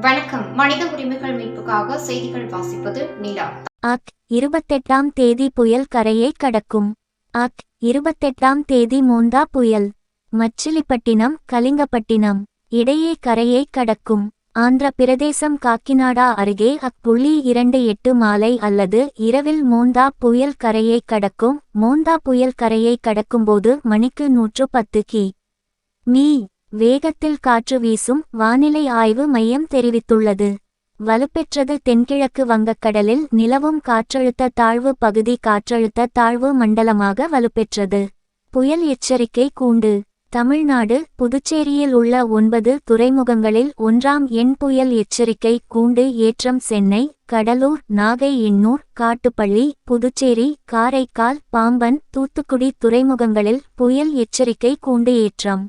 வணக்கம். மனித உரிமைகள் மீட்புக்காக செய்திகள் வாசிப்பது நிலா. அக் இருபத்தெட்டாம் தேதி புயல் கரையை கடக்கும். அக் இருபத்தெட்டாம் தேதி மோந்தா புயல். மச்சிலிப்பட்டினம் கலிங்கப்பட்டினம். இடையே கரையை கடக்கும். ஆந்திர பிரதேசம் காக்கிநாடா அருகே அப்புள்ளி இரண்டு எட்டு மாலை அல்லது இரவில் மோந்தா புயல் கரையை கடக்கும். மோந்தா புயல் கரையை கடக்கும்போது மணிக்கு நூற்று பத்து கி. மீ. வேகத்தில் காற்று வீசும் வானிலை ஆய்வு மையம் தெரிவித்துள்ளது. வலுப்பெற்றது தென்கிழக்கு வங்கக்கடலில் நிலவும் காற்றழுத்த தாழ்வு பகுதி காற்றழுத்த தாழ்வு மண்டலமாக வலுப்பெற்றது. புயல் எச்சரிக்கை கூண்டு. தமிழ்நாடு புதுச்சேரியில் உள்ள ஒன்பது துறைமுகங்களில் ஒன்றாம் எண் புயல் எச்சரிக்கை கூண்டு ஏற்றம் சென்னை கடலூர் நாகை எண்ணூர் காட்டுப்பள்ளி புதுச்சேரி காரைக்கால் பாம்பன் தூத்துக்குடி துறைமுகங்களில் புயல் எச்சரிக்கை கூண்டு ஏற்றம்.